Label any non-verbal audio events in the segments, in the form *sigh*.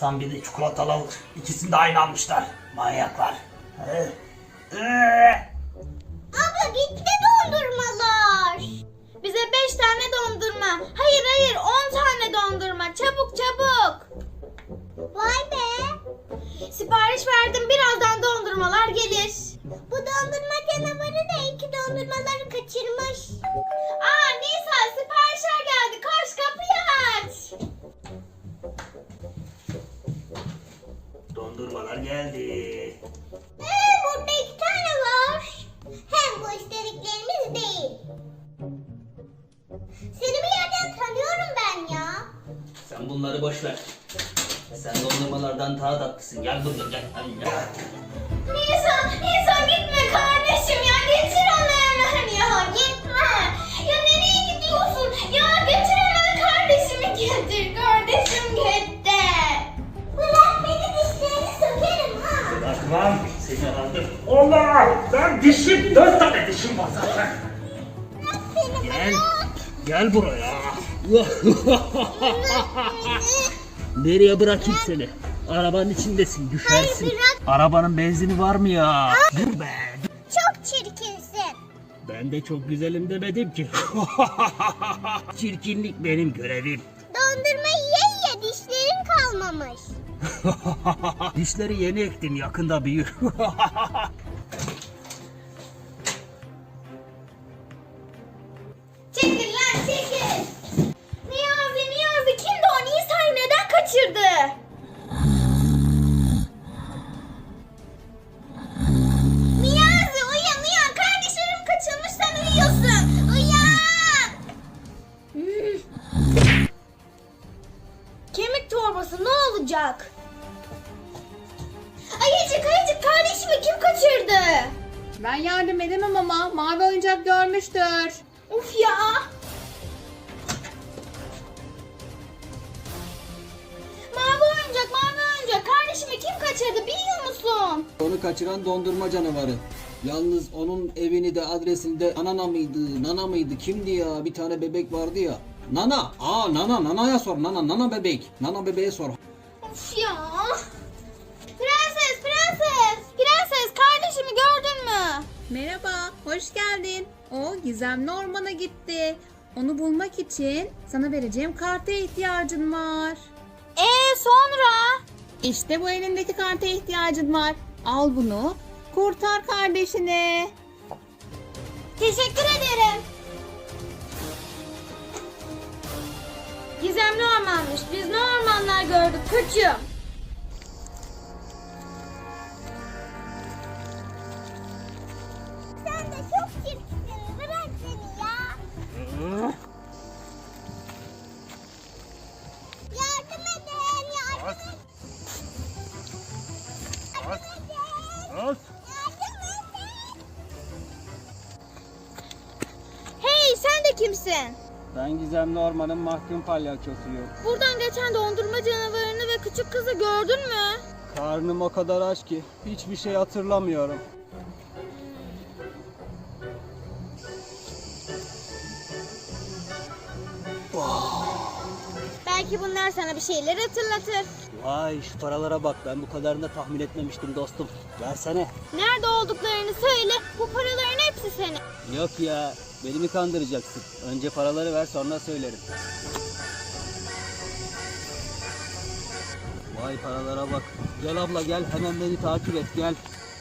İnsan bir de çikolatalı alır. İkisini de aynı almışlar. Manyaklar. Ee, ee. Abla gitti dondurmalar. Bize beş tane dondurma. Hayır hayır on tane dondurma. Çabuk çabuk. Vay be. Sipariş verdim birazdan dondurmalar gelir. Bu dondurma canavarı da iki dondurmaları kaçırmış. Aa geldi. Ee, burada iki tane var. Hem bu istediklerimiz değil. Seni bir yerden tanıyorum ben ya. Sen bunları boş ver. Sen dondurmalardan daha tatlısın. Gel buraya gel. Gel. Nisan, Nisan gitme kardeşim Allah! Ben dişim, dört tane dişim var zaten. Gel. Gel buraya. *laughs* Nereye bırakayım seni? Arabanın içindesin, düşersin. Hayır. Arabanın benzini var mı ya? Dur be. Çok çirkinsin. Ben de çok güzelim demedim ki. *laughs* Çirkinlik benim görevim. Dondurma yiye yiye dişlerin kalmamış. *laughs* Dişleri yeni ektim yakında büyür. Ben yardım edemem ama mavi oyuncak görmüştür. Uf ya. Mavi oyuncak, mavi oyuncak. Kardeşimi kim kaçırdı biliyor musun? Onu kaçıran dondurma canavarı. Yalnız onun evini de adresini de Anana mıydı, Nana mıydı, kimdi ya? Bir tane bebek vardı ya. Nana! Aa Nana, Nana'ya sor. Nana, Nana bebek. Nana bebeğe sor. Uf ya. Merhaba, hoş geldin. O gizemli ormana gitti. Onu bulmak için sana vereceğim karta ihtiyacın var. Ee sonra? İşte bu elindeki karta ihtiyacın var. Al bunu, kurtar kardeşini. Teşekkür ederim. Gizemli ormanmış. Biz ne ormanlar gördük koçum. Edin. Hey sen de kimsin? Ben gizemli ormanın mahkum palyaçosuyum. Buradan geçen dondurma canavarını ve küçük kızı gördün mü? Karnım o kadar aç ki hiçbir şey hatırlamıyorum. Belki bunlar sana bir şeyler hatırlatır. Vay şu paralara bak ben bu kadarını da tahmin etmemiştim dostum. Versene. Nerede olduklarını söyle. Bu paraların hepsi senin. Yok ya, beni mi kandıracaksın? Önce paraları ver sonra söylerim. Vay paralara bak. Gel abla gel hemen beni takip et gel.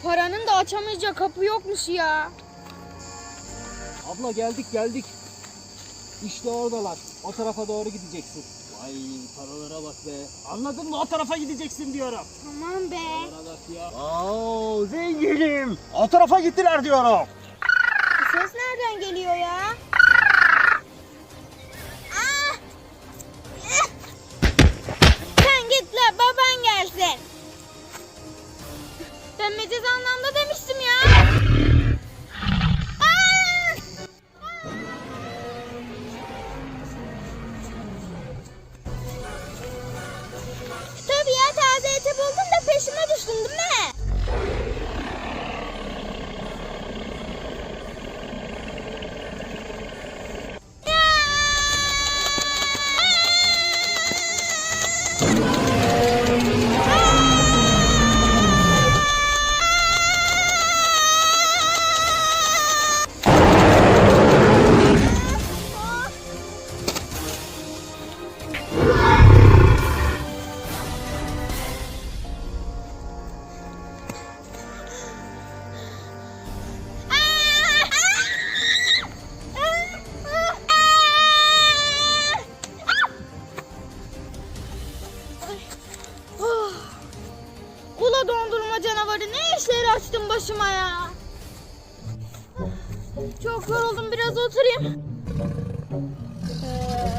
Paranın da açamayacağı kapı yokmuş ya. Abla geldik geldik. İşte oradalar. O tarafa doğru gideceksin. Vay paralara bak be. Anladın mı? O tarafa gideceksin diyorum. Tamam be. Paralara bak ya. Oo zenginim. O tarafa gittiler diyorum. Bu ses nereden geliyor ya? Ah! Eh! Sen git la baban gelsin. Ben anlamda canavarı ne işler açtın başıma ya. Çok yoruldum biraz oturayım. Ee,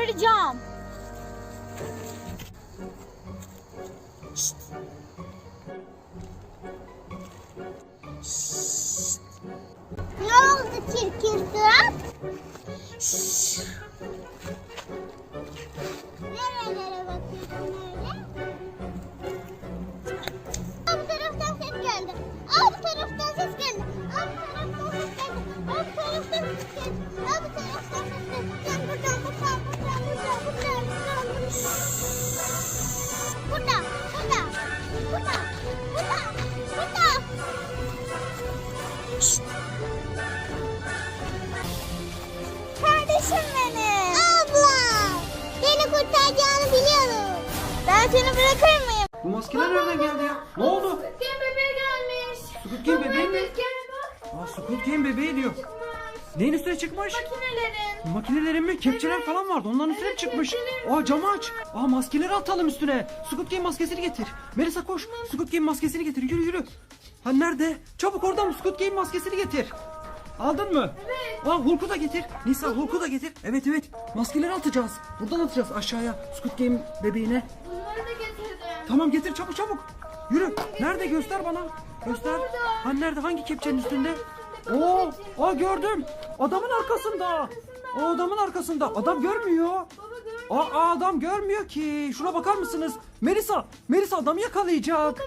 kurtaracağım. Şşt. Şşt. Ne oldu çirkin surat? Şşt. Seni bırakır mıyım? Bu maskeler nereden geldi ya? Ne oldu? Kim bebeği gelmiş. Squid Game bebeği mi? Aa Squid Game bebeği diyor. Neyin üstüne çıkmış? Makinelerin. Makinelerin mi? Kepçeler falan vardı. Onların üstüne mi çıkmış. Aa camı aç. Aa maskeleri atalım üstüne. Squid Game maskesini getir. Melisa koş. Squid Game maskesini getir. Yürü yürü. Ha nerede? Çabuk oradan Squid Game maskesini getir. Aldın mı? Evet. Aa Hulk'u da getir. Nisa Hulk'u da getir. Evet evet. Maskeleri atacağız. Buradan atacağız aşağıya. Squid Game bebeğine. Tamam getir çabuk çabuk. Yürü. Nerede göster bana. Göster. Ha nerede? Hangi kepçenin üstünde? Oo, aa gördüm. Adamın arkasında. O adamın arkasında. Adam görmüyor. Aa, adam görmüyor ki. Şuna bakar mısınız? Melisa, Melisa adamı yakalayacak.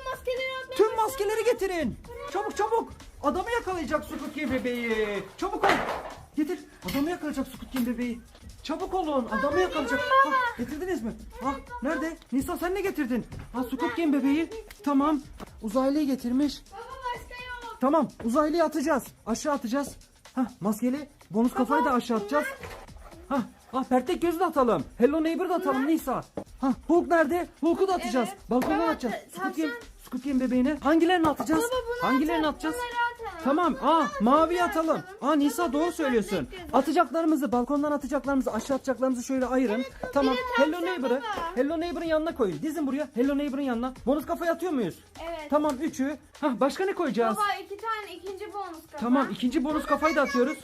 Tüm maskeleri getirin. Çabuk çabuk. Adamı yakalayacak Squid Game bebeği. Çabuk ol. Getir. Adamı yakalayacak Squid Game bebeği. Çabuk olun. Adamı yakalayacak. Ha, getirdiniz mi? Ha, nerede? Nisa sen ne getirdin? Ha Squid Game bebeği. Tamam. Uzaylıyı getirmiş. Baba başka yok. Tamam. Uzaylıyı atacağız. Aşağı atacağız. Ha maskeli. Bonus kafayı da aşağı atacağız. Ha, ah Pertek gözü de atalım. Hello Neighbor da atalım Nisa. Ha Hulk nerede? Hulk'u da atacağız. Balkondan atacağız. ta- Squid Game. Squid Game bebeğine. Hangilerini atacağız? Baba bunu Hangilerini atalım, atacağız? bunları atalım. Tamam. Aa mavi atalım. Aa Nisa doğru söylüyorsun. Atacaklarımızı balkondan atacaklarımızı aşağı atacaklarımızı şöyle ayırın. tamam. Hello tavşan Neighbor'ı baba. Hello Neighbor'ın yanına koyun. Dizin buraya. Hello Neighbor'ın yanına. Bonus kafayı atıyor muyuz? Evet. Tamam üçü. Hah başka ne koyacağız? Baba iki tane ikinci bonus kafa. Tamam ikinci bonus kafayı da atıyoruz.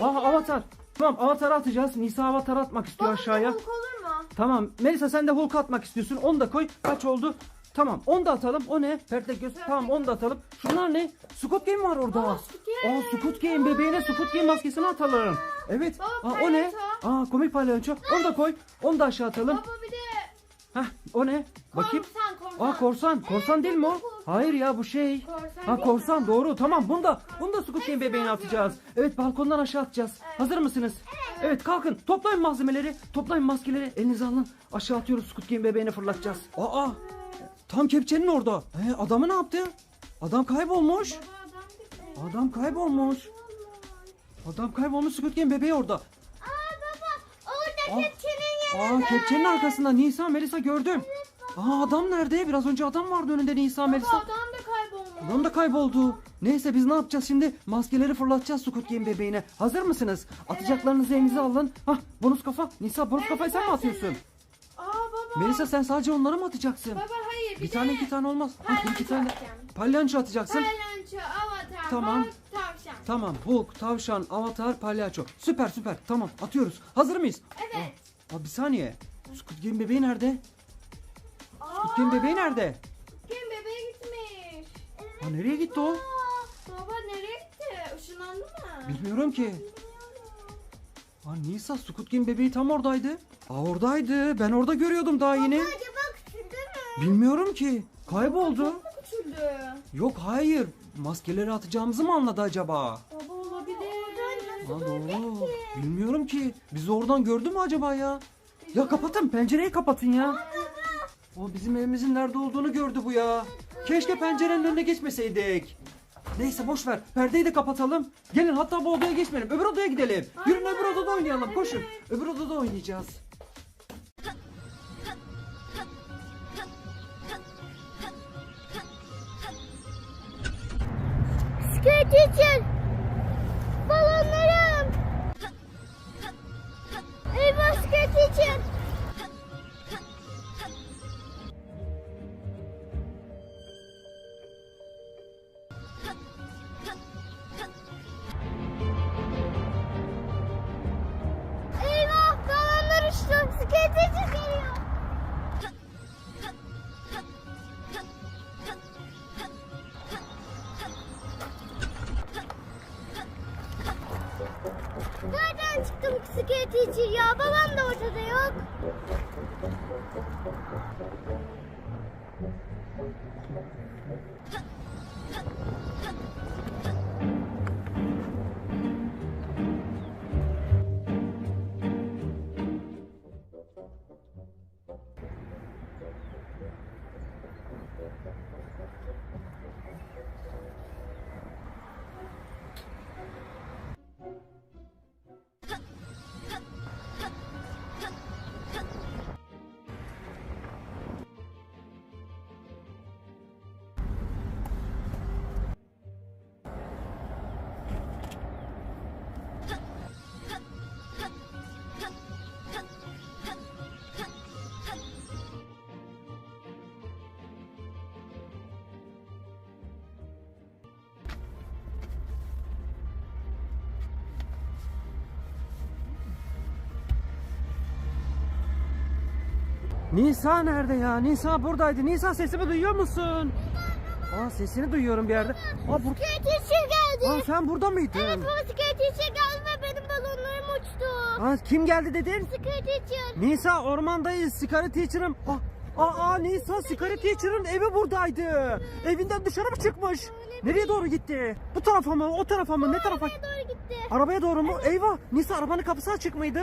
Aha avatar. Tamam avatarı atacağız. Nisa avatar atmak istiyor aşağıya. Hulk olur mu? Tamam Melisa sen de Hulk atmak istiyorsun. Onu da koy. Kaç oldu? Tamam onu da atalım. O ne? Pertek göz. Tamam onu da atalım. Şunlar ne? Squid Game var orada. Aa, Squid Game. Aa Squid Game bebeğine Squid Game maskesini atalım. Evet. Baba, Aa, o ne? Aa komik palyaço. Onu da koy. Onu da aşağı atalım. Baba bir de Hah o ne? Bakayım. korsan korsan. Aa korsan. Korsan değil mi o? Hayır ya bu şey. Korsan Ha korsan doğru. Tamam bunu da bunu da Squid Game bebeğine atacağız. Evet balkondan aşağı atacağız. Hazır mısınız? Evet kalkın. Toplayın malzemeleri. Toplayın maskeleri. Elinize alın. Aşağı atıyoruz Squid Game bebeğine fırlatacağız. Aa tam kepçenin orada. He, adamı ne yaptı? Adam kaybolmuş. Baba adam. Adam kaybolmuş. Adam kaybolmuş Squid Game bebeği orada. Aa baba orada Aa. kepçenin yanında. Aa kepçenin arkasında Nisa Melisa gördüm. Aa adam nerede? Biraz önce adam vardı önünde Nisa Baba Melisa. adam da kaybolmuş. Adam da kayboldu. Neyse biz ne yapacağız şimdi? Maskeleri fırlatacağız Squid Game bebeğine. Hazır mısınız? Atacaklarınızı elinize alın. Hah bonus kafa. Nisa bonus kafayı sen mi atıyorsun? Aa baba. Melisa sen sadece onları mı atacaksın? Baba bir, Bir de tane iki tane olmaz. Ha, Palyaço iki tane. atacağım. Palyanço atacaksın. Palyaço, avatar, Tamam. Hulk, tavşan. Tamam. Hulk, tavşan, avatar, palyaço. Süper süper. Tamam atıyoruz. Hazır mıyız? Evet. Aa, bir saniye. Squid Game bebeği nerede? Aa, Squid Game bebeği nerede? Kim bebeğe gitmiş? Ha, nereye gitti o? Aa, baba nereye gitti? Işınlandı mı? Bilmiyorum ki. Aa, Nisa Squid Game bebeği tam oradaydı. Aa oradaydı. Ben orada görüyordum daha yeni. Mü? Bilmiyorum ki. Kayboldu. Yok hayır. Maskeleri atacağımızı mı anladı acaba? Baba olabilir. Ha doğru. Bilmiyorum ki. Bizi oradan gördü mü acaba ya? Ya kapatın pencereyi kapatın ya. O bizim evimizin nerede olduğunu gördü bu ya. Keşke pencerenin önüne geçmeseydik. Neyse boş ver. Perdeyi de kapatalım. Gelin hatta bu odaya geçmeyelim. Öbür odaya gidelim. Yürün öbür odada oynayalım. Koşun. Öbür odada oynayacağız. Skirt için. Huh! Nisa nerede ya? Nisa buradaydı. Nisa sesimi duyuyor musun? Aa sesini duyuyorum bir yerde. Aa, bur için geldi. Aa sen burada mıydın? Evet baba için geldi ve benim balonlarım uçtu. Aa, kim geldi dedin? İçin. Nisa ormandayız. Sigara teacher'ım. Aa, aa, aa, Nisa sigara teacher'ın evi buradaydı. Evinden dışarı mı çıkmış? Nereye doğru gitti? Bu tarafa mı? O tarafa mı? Ne tarafa? Arabaya doğru gitti. Arabaya doğru mu? Eyvah! Nisa arabanın kapısı açık mıydı?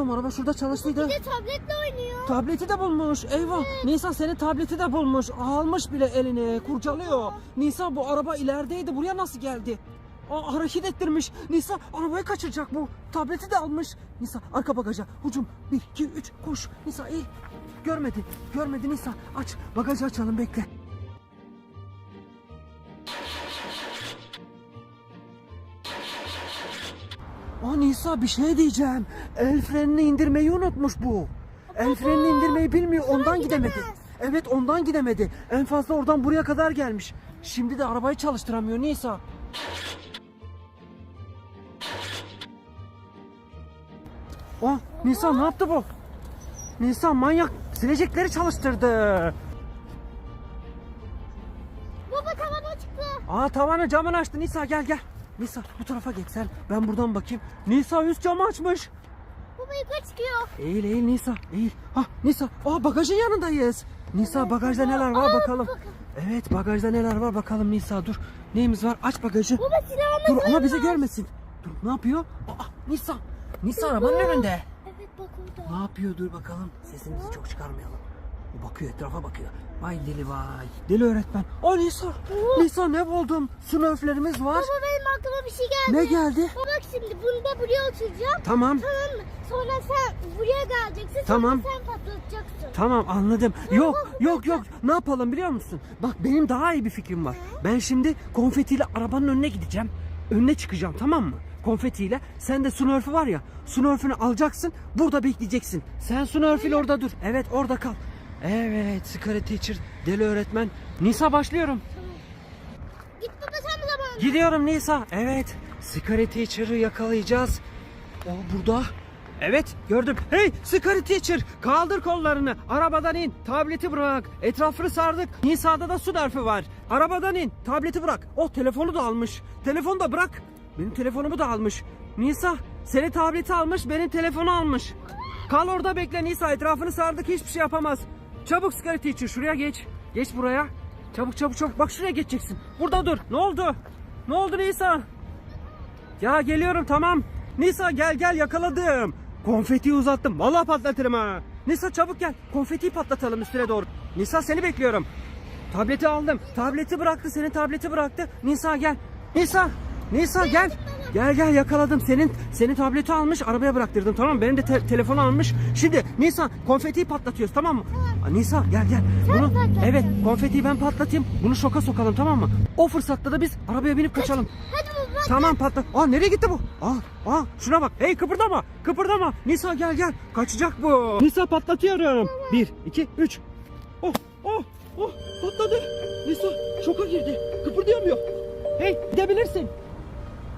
Bilmiyorum araba şurada çalıştıydı. Bir de tabletle oynuyor. Tableti de bulmuş. Eyvah. Nisan senin tableti de bulmuş. Almış bile eline. Kurcalıyor. Nisan bu araba ilerideydi. Buraya nasıl geldi? Aa, hareket ettirmiş. Nisa arabayı kaçıracak bu. Tableti de almış. Nisa arka bagaja. Hucum. 1, 2, 3 koş. Nisa iyi. Görmedi. Görmedi Nisa. Aç. Bagajı açalım bekle. Nisa bir şey diyeceğim. El frenini indirmeyi unutmuş bu. El frenini indirmeyi bilmiyor ondan gidemedi. Evet ondan gidemedi. En fazla oradan buraya kadar gelmiş. Şimdi de arabayı çalıştıramıyor Nisa. Aa Nisa ne yaptı bu? Nisa manyak silecekleri çalıştırdı. Baba tavana çıktı. Aa tavanı camını açtı Nisa gel gel. Nisa bu tarafa geç sen. Ben buradan bakayım. Nisa üst camı açmış. Baba yukarı çıkıyor. Eğil eğil Nisa eğil. Ha Nisa aa bagajın yanındayız. Nisa bagajda neler var bakalım. Evet bagajda neler var bakalım Nisa dur. Neyimiz var aç bagajı. Baba silahını Dur ama bizi görmesin. Dur ne yapıyor? Aa Nisa. Nisa arabanın önünde. Evet bak orada. Ne yapıyor dur bakalım. Sesimizi çok çıkarmayalım. Bakıyor etrafa bakıyor. Vay deli vay. Deli öğretmen. Aa Nisa. Nisa ne buldum? Smurflerimiz var. Baba benim aklıma bir şey geldi. Ne geldi? Bak şimdi bunu da buraya oturacağım. Tamam. Tamam mı? Sonra sen buraya geleceksin. Tamam. Sonra sen patlatacaksın. Tamam anladım. Yok yok yok. Ne yapalım biliyor musun? Bak benim daha iyi bir fikrim var. Ben şimdi konfetiyle arabanın önüne gideceğim. Önüne çıkacağım tamam mı? Konfetiyle. Sen de Smurf'ü var ya. Smurf'ünü alacaksın. Burada bekleyeceksin. Sen Smurf'üyle orada dur. Evet orada kal. Evet Scary Teacher. Deli öğretmen. Nisa başlıyorum. Git baba sen zaman. Gidiyorum Nisa. Evet. Scary Teacher'ı yakalayacağız. O burada. Evet gördüm. Hey Scary Teacher kaldır kollarını. Arabadan in. Tableti bırak. Etrafını sardık. Nisa'da da su derfi var. Arabadan in. Tableti bırak. Oh telefonu da almış. Telefonu da bırak. Benim telefonumu da almış. Nisa seni tableti almış benim telefonu almış. Kal orada bekle Nisa etrafını sardık hiçbir şey yapamaz. Çabuk Scary Teacher şuraya geç. Geç buraya. Çabuk çabuk çabuk bak şuraya geçeceksin. Burada dur. Ne oldu? Ne oldu Nisa? Ya geliyorum tamam. Nisa gel gel yakaladım. Konfeti uzattım. Vallahi patlatırım ha. Nisa çabuk gel. Konfetiyi patlatalım üstüne doğru. Nisa seni bekliyorum. Tableti aldım. Tableti bıraktı. Senin tableti bıraktı. Nisa gel. Nisa. Nisa gel. Gel gel yakaladım. Senin senin tableti almış arabaya bıraktırdım tamam mı? Benim de te- telefonu almış. Şimdi Nisa konfetiyi patlatıyoruz tamam mı? Aa, Nisa gel gel. Bunu patlat. evet konfetiyi ben patlatayım. Bunu şoka sokalım tamam mı? O fırsatta da biz arabaya binip kaçalım. Hadi baba. Tamam patla. Aa nereye gitti bu? Aa, aa şuna bak. Hey kıpırdama. Kıpırdama. Nisa gel gel. Kaçacak bu. Nisa patlatıyorum. Bir, iki, üç. Oh, oh, oh patladı. Nisa şoka girdi. Kıpırdayamıyor. Hey gidebilirsin.